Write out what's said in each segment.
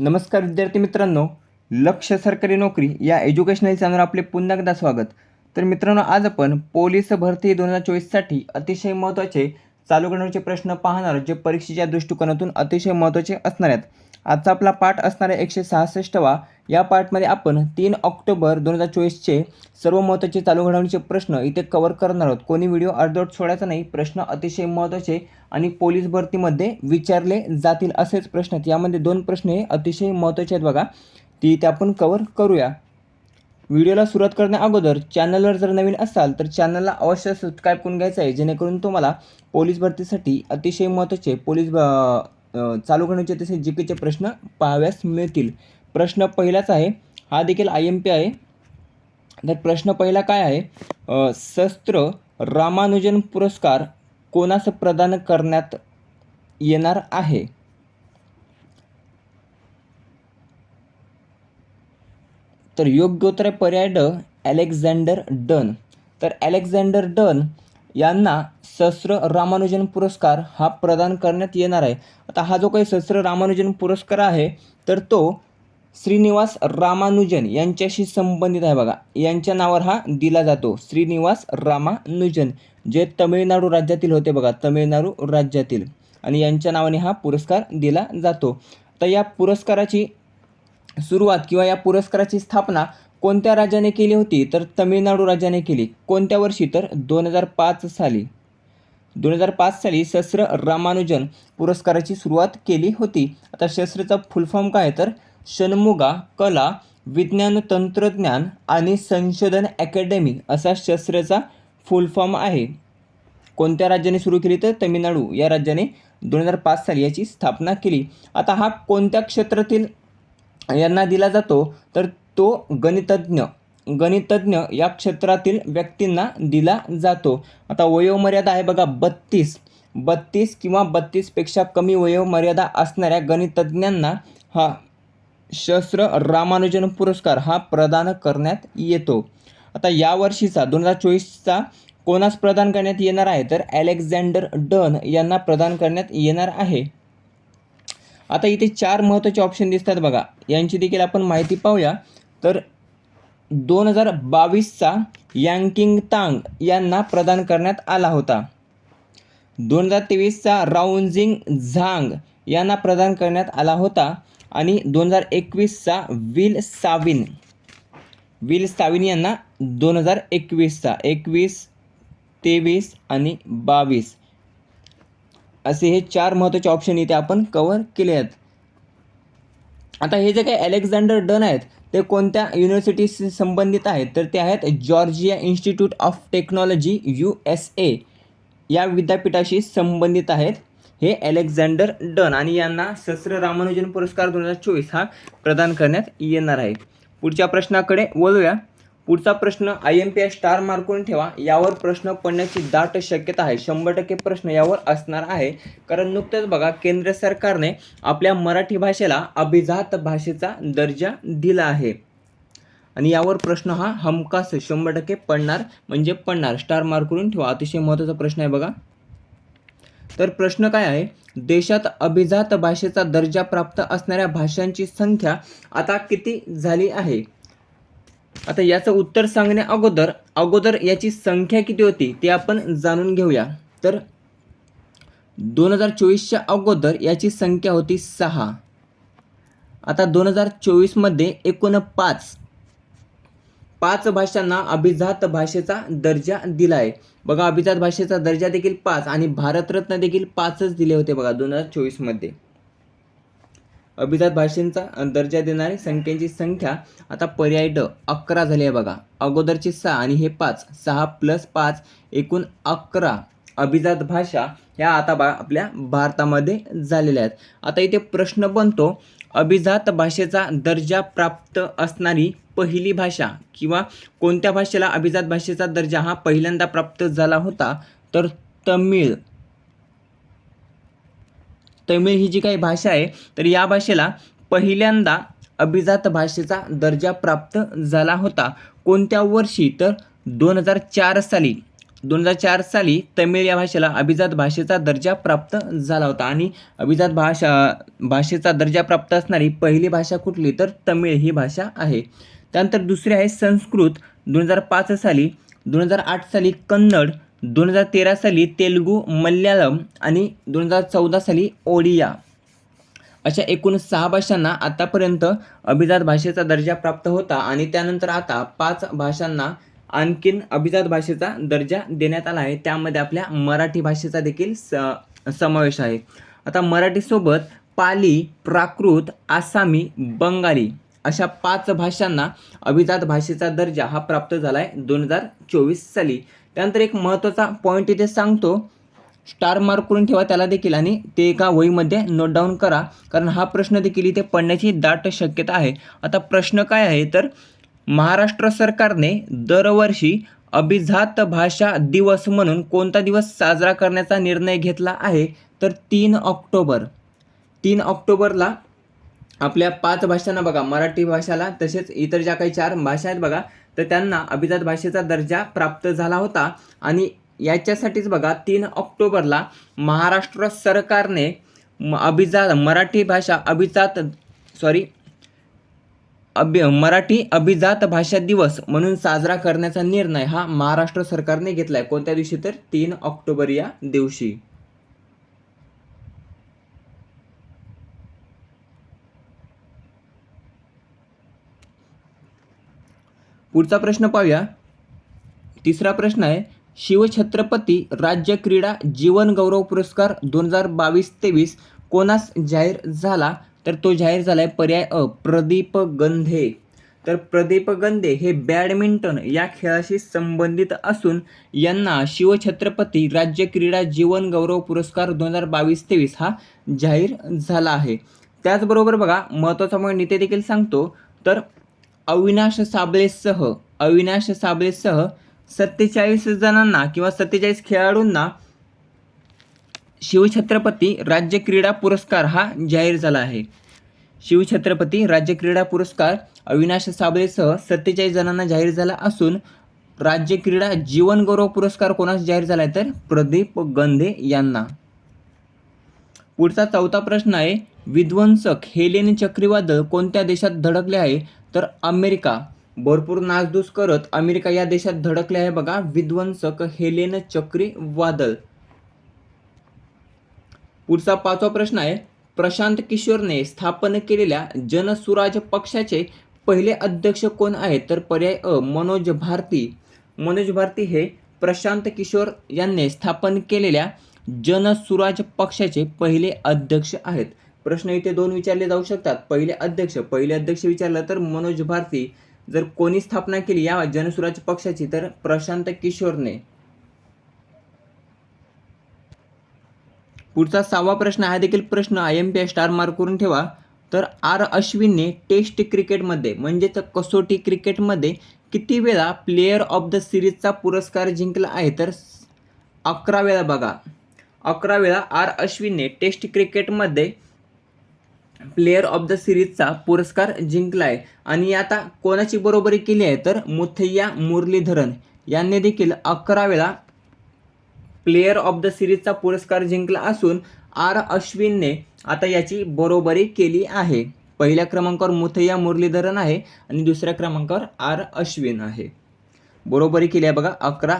नमस्कार विद्यार्थी मित्रांनो लक्ष सरकारी नोकरी या एज्युकेशनल चॅनल आपले पुन्हा एकदा स्वागत. तर मित्रांनो आज आपण पोलीस भरती दोन हजार चोवीससाठी अतिशय महत्त्वाचे चालू करण्याचे प्रश्न पाहणार जे परीक्षेच्या दृष्टिकोनातून अतिशय महत्त्वाचे असणार आहेत. आजचा आपला पाठ असणाऱ्या एकशे सहासष्टवा. या पाठमध्ये आपण तीन ऑक्टोबर दोन हजार चोवीसचे सर्व महत्त्वाचे चालू घडवणीचे प्रश्न इथे कवर करणार आहोत. कोणी व्हिडिओ अर्धवट सोडायचा नाही प्रश्न अतिशय महत्त्वाचे आणि पोलीस भरतीमध्ये विचारले जातील असेच प्रश्न आहेत. यामध्ये दोन प्रश्न हे अतिशय महत्त्वाचे आहेत बघा. ती ते आपण कवर करूया. व्हिडिओला सुरुवात करण्या अगोदर चॅनलवर जर नवीन असाल तर चॅनलला अवश्य सबस्क्राईब करून घ्यायचं आहे जेणेकरून तुम्हाला पोलीस भरतीसाठी अतिशय महत्त्वाचे पोलीस चालू करण्याचे तसे जी केचे प्रश्न पाहाव्यास मिळतील. प्रश्न पहिलाच आहे हा देखील आय एम पी आहे. तर प्रश्न पहिला काय आहे? शस्त्र रामानुजन पुरस्कार कोणास प्रदान करण्यात येणार आहे? तर योग्य उत्तर आहे पर्याय ड अलेक्झांडर डन. तर अलेक्झांडर डन यांना शस्त्र रामानुजन पुरस्कार हा प्रदान करण्यात येणार आहे. आता हा जो काही शस्त्र रामानुजन पुरस्कार आहे तर तो श्रीनिवास रामानुजन यांच्याशी संबंधित आहे बघा. यांच्या नावावर हा दिला जातो. श्रीनिवास रामानुजन जे तमिळनाडू राज्यातील होते बघा तमिळनाडू राज्यातील. आणि यांच्या नावाने हा पुरस्कार दिला जातो. तर या पुरस्काराची सुरुवात किंवा या पुरस्काराची स्थापना कोणत्या राज्याने केली होती? तर तमिळनाडू राज्याने केली. कोणत्या वर्षी? तर दोन हजार पाच साली. दोन हजार पाच साली शस्त्र रामानुजन पुरस्काराची सुरुवात केली होती. आता शस्त्रचा फुलफॉर्म काय तर षण्मुगा कला विज्ञान तंत्रज्ञान आणि संशोधन अकॅडमी असा शस्त्रचा फुलफॉर्म आहे. कोणत्या राज्याने सुरू केली? तर तमिळनाडू या राज्याने दोन हजार पाच साली याची स्थापना केली. आता हा कोणत्या क्षेत्रातील यांना दिला जातो तर तो गणितज्ञ. गणितज्ञ या क्षेत्रातील व्यक्तींना दिला जातो. आता वयोमर्यादा आहे बघा बत्तीस. बत्तीस किंवा बत्तीसपेक्षा कमी वयोमर्यादा असणाऱ्या गणितज्ञांना हा शस्त्र रामानुजन पुरस्कार हा प्रदान करण्यात येतो. आता यावर्षीचा दोन हजार चोवीसचा कोणास प्रदान करण्यात येणार आहे? तर अलेक्झांडर डन यांना प्रदान करण्यात येणार आहे. आता इथे चार महत्त्वाचे ऑप्शन दिसतात बघा. यांची देखील आपण माहिती पाहूया. तर दोन हजार बावीसचा यांकिंग तांग यांना प्रदान करण्यात आला होता. दोन हजार तेवीसचा राऊंजिंग झांग यांना प्रदान करण्यात आला होता. आणि दोन हजार एकवीसचा विल साविन विल साविन यांना दोन हजार एकवीसचा. एकवीस तेवीस आणि बावीस. असे हे चार महत्त्वाचे ऑप्शन इथे आपण कवर केले आहेत. आता हे जे काही अलेक्झांडर डन आहेत ते कोणत्या युनिव्हर्सिटीशी संबंधित आहेत? तर ते आहेत Georgia Institute of Technology U S A. या विद्यापीठाशी संबंधित आहेत हे अलेक्झांडर डन आणि यांना सस्र रामानुजन पुरस्कार दोन हजार चोवीस हा प्रदान करण्यात येणार आहे. पुढच्या प्रश्नाकडे वळूया. पुढचा प्रश्न I M P I star मार्कून ठेवा? यावर प्रश्न पडण्याची दाट शक्यता आहे. शंभर टक्के प्रश्न यावर असणार आहे. कारण नुकतंच बघा केंद्र सरकारने आपल्या मराठी भाषेला अभिजात भाषेचा दर्जा दिला आहे. आणि यावर प्रश्न हा हमखास शंभर टक्के पडणार म्हणजे पडणार. स्टार मार्क करून ठेवा. अतिशय महत्त्वाचा प्रश्न आहे बघा. तर प्रश्न काय आहे? देशात अभिजात भाषेचा दर्जा प्राप्त असणाऱ्या भाषांची संख्या आता किती झाली आहे? आता याचं उत्तर सांगण्या अगोदर अगोदर याची संख्या किती होती ते आपण जाणून घेऊया. तर दोन हजार चोवीसच्या अगोदर याची संख्या होती सहा. आता दोन हजार चोवीसमध्ये एकूण पाच पाच भाषांना अभिजात भाषेचा दर्जा दिला आहे बघा अभिजात भाषेचा दर्जा देखील पाच आणि भारतरत्न देखील पाचच दिले होते बघा दोन हजार चोवीसमध्ये. अभिजात भाषेंचा दर्जा देणारी संख्यांची संख्या आता पर्याय ड अकरा झाली आहे बघा. अगोदरची सहा आणि हे पाच सहा प्लस पाच एकूण अकरा अभिजात भाषा ह्या आता बा आपल्या भारतामध्ये झालेल्या आहेत. आता इथे प्रश्न बनतो अभिजात भाषेचा दर्जा प्राप्त असणारी पहिली भाषा किंवा कोणत्या भाषेला अभिजात भाषेचा दर्जा हा पहिल्यांदा प्राप्त झाला होता? तर तमिळ. तमिळ ही जी काही भाषा आहे तर या भाषेला पहिल्यांदा अभिजात भाषेचा दर्जा प्राप्त झाला होता. कोणत्या वर्षी? तर दोन हजार चार साली. दोन हजार चार साली तमिळ या भाषेला अभिजात भाषेचा दर्जा प्राप्त झाला होता. आणि अभिजात भाषा भाषेचा दर्जा प्राप्त असणारी पहिली भाषा कुठली? तर तमिळ ही भाषा आहे. त्यानंतर दुसरी आहे संस्कृत. दोन हजार पाच साली दोन हजार आठ साली कन्नड दोन हजार तेरा साली तेलुगू मल्याळम आणि दोन हजार चौदा साली ओडिया अशा एकूण सहा भाषांना आतापर्यंत अभिजात भाषेचा दर्जा प्राप्त होता आणि त्यानंतर आता पाच भाषांना आणखीन अभिजात भाषेचा दर्जा देण्यात आला आहे. त्यामध्ये आपल्या मराठी भाषेचा देखील स समावेश आहे. आता मराठीसोबत पाली प्राकृत आसामी बंगाली अशा पाच भाषांना अभिजात भाषेचा दर्जा हा प्राप्त झाला आहे दोन हजार चोवीस साली. त्यानंतर एक महत्त्वाचा पॉईंट इथे सांगतो. स्टार मार्क करून ठेवा त्याला देखील आणि ते एका वहीमध्ये नोट डाऊन करा. कारण हा प्रश्न देखील इथे पडण्याची दाट शक्यता आहे. आता प्रश्न काय आहे? तर महाराष्ट्र सरकारने दरवर्षी अभिजात भाषा दिवस म्हणून कोणता दिवस साजरा करण्याचा निर्णय घेतला आहे? तर तीन ऑक्टोबर. तीन ऑक्टोबरला आपल्या पाच भाषांना बघा. मराठी भाषाला तसेच इतर ज्या काही चार भाषा आहेत बघा तर त्यांना अभिजात भाषेचा दर्जा प्राप्त झाला होता. आणि याच्यासाठीच बघा तीन ऑक्टोबरला महाराष्ट्र सरकारने म अभिजात मराठी भाषा अभिजात सॉरी अभि मराठी अभिजात भाषा दिवस म्हणून साजरा करण्याचा निर्णय हा महाराष्ट्र सरकारने घेतला आहे कोणत्या दिवशी तर? तीन ऑक्टोबर या दिवशी. पुढचा प्रश्न पाहूया. तिसरा प्रश्न आहे शिवछत्रपती राज्य क्रीडा जीवन गौरव पुरस्कार दोन हजार बावीस तेवीस कोणास जाहीर झाला? तर तो जाहीर झाला आहे पर्याय अ प्रदीप गंधे. तर प्रदीप गंधे हे बॅडमिंटन या खेळाशी संबंधित असून यांना शिवछत्रपती राज्य क्रीडा जीवन गौरव पुरस्कार दोन हजार बावीस तेवीस हा जाहीर झाला आहे. त्याचबरोबर बघा महत्त्वाचा पॉईंट इथे देखील सांगतो. तर अविनाश साबळेसह अविनाश साबळेसह सत्तेचाळीस जणांना किंवा सत्तेचाळीस खेळाडूंना शिवछत्रपती राज्य क्रीडा पुरस्कार हा जाहीर झाला आहे. शिवछत्रपती राज्य क्रीडा पुरस्कार अविनाश साबळेसह सत्तेचाळीस जणांना जाहीर झाला असून राज्य क्रीडा जीवनगौरव पुरस्कार कोणास जाहीर झाला आहे तर प्रदीप गंधे यांना. पुढचा चौथा प्रश्न आहे विध्वंसक हेलेन चक्रीवादळ कोणत्या देशात धडकले आहे? तर अमेरिका भरपूर नासधूस करत अमेरिका या देशात धडकले आहे बघा. विध्वंसक हेलेन चक्री वादळ पुढचा पाचवा प्रश्न आहे. प्रशांत किशोरने स्थापन केलेल्या जनसुराज पक्षाचे पहिले अध्यक्ष कोण आहेत? तर पर्याय अ मनोज भारती. मनोज भारती हे प्रशांत किशोर यांनी स्थापन केलेल्या जनसुराज पक्षाचे पहिले अध्यक्ष आहेत. प्रश्न इथे दोन विचारले जाऊ शकतात. पहिले अध्यक्ष. पहिले अध्यक्ष विचारलं तर मनोज भारती जर कोणी स्थापना केली या जनसुराज पक्षाची तर प्रशांत किशोरने. पुढचा सहावा प्रश्न हा देखील प्रश्न I M P star mark करून ठेवा. तर आर अश्विनने टेस्ट क्रिकेटमध्ये म्हणजेच कसोटी क्रिकेटमध्ये किती वेळा प्लेयर ऑफ द सिरीजचा पुरस्कार जिंकला आहे? तर अकरा वेळा बघा. अकरा वेळा आर अश्विनने टेस्ट क्रिकेटमध्ये प्लेयर ऑफ द सिरीजचा पुरस्कार जिंकला आहे आणि आता कोणाची बरोबरी केली आहे? तर मुथय्या मुरलीधरन यांनी देखील अकरा वेळा प्लेयर ऑफ द सिरीजचा पुरस्कार जिंकला असून आर अश्विनने आता याची बरोबरी केली आहे. पहिल्या क्रमांकावर मुथय्या मुरलीधरन आहे आणि दुसऱ्या क्रमांकावर आर अश्विन आहे. बरोबरी केली आहे बघा अकरा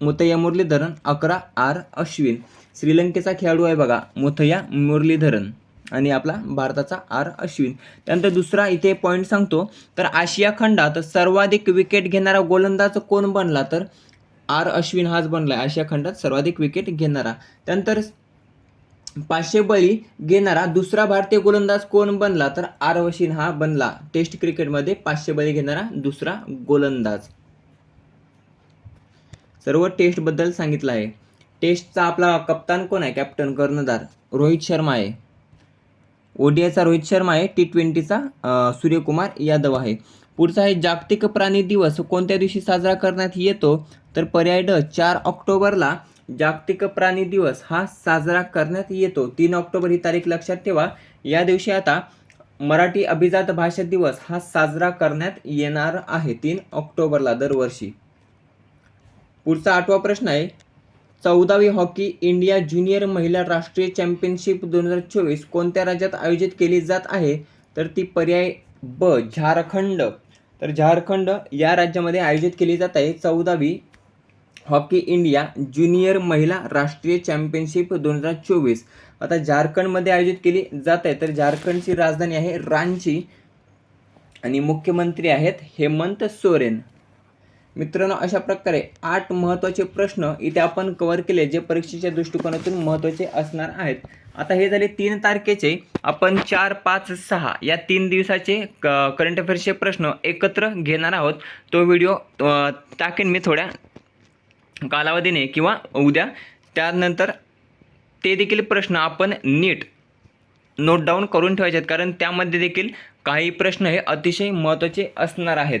मुथय्या मुरलीधरन अकरा आर अश्विन. श्रीलंकेचा खेळाडू आहे बघा मुथय्या मुरलीधरन. आणि आपला भारताचा आर अश्विन. त्यानंतर दुसरा इथे पॉईंट सांगतो तर आशिया खंडात सर्वाधिक विकेट घेणारा गोलंदाज कोण बनला? तर आर अश्विन हाच बनला आहे आशिया खंडात सर्वाधिक विकेट घेणारा. त्यानंतर पाचशे बळी घेणारा दुसरा भारतीय गोलंदाज कोण बनला? तर आर अश्विन हा बनला. टेस्ट क्रिकेटमध्ये पाचशे बळी घेणारा दुसरा गोलंदाज. सर्व टेस्टबद्दल सांगितलं आहे. टेस्टचा आपला कप्तान कोण आहे? कॅप्टन कर्णधार. रोहित शर्मा आहे. ओडीआयचा रोहित शर्मा आहे टी ट्वेंटीचा सूर्यकुमार यादव आहे. पुढचा आहे जागतिक प्राणी दिवस कोणत्या दिवशी साजरा करण्यात येतो? तर पर्याय ड चार ऑक्टोबरला जागतिक प्राणी दिवस हा साजरा करण्यात येतो. तीन ऑक्टोबर ही तारीख लक्षात ठेवा. या दिवशी आता मराठी अभिजात भाषा दिवस हा साजरा करण्यात येणार आहे तीन ऑक्टोबरला दरवर्षी. पुढचा आठवा प्रश्न आहे चौदावी हॉकी इंडिया ज्युनियर महिला राष्ट्रीय चॅम्पियनशिप दोन हजार चोवीस कोणत्या राज्यात आयोजित केली जात आहे? तर ती पर्याय ब झारखंड. तर झारखंड या राज्यामध्ये आयोजित केली जात आहे. चौदावी हॉकी इंडिया ज्युनियर महिला राष्ट्रीय चॅम्पियनशिप दोन हजार चोवीस. आता झारखंडमध्ये आयोजित केली जात आहे. तर झारखंडची राजधानी आहे रांची. आणि मुख्यमंत्री आहेत हेमंत सोरेन. मित्रांनो अशा प्रकारे आठ महत्त्वाचे प्रश्न इथे आपण कव्हर केले जे परीक्षेच्या दृष्टिकोनातून महत्त्वाचे असणार आहेत. आता हे झाले तीन तारखेचे. आपण चार पाच सहा या तीन दिवसाचे क करंट अफेअर्सचे प्रश्न एकत्र घेणार आहोत. तो व्हिडिओ टाकेन मी थोड्या कालावधीने किंवा उद्या. त्यानंतर ते देखील प्रश्न आपण नीट नोट डाऊन करून ठेवायचे आहेत. कारण त्यामध्ये देखील काही प्रश्न हे अतिशय महत्त्वाचे असणार आहेत.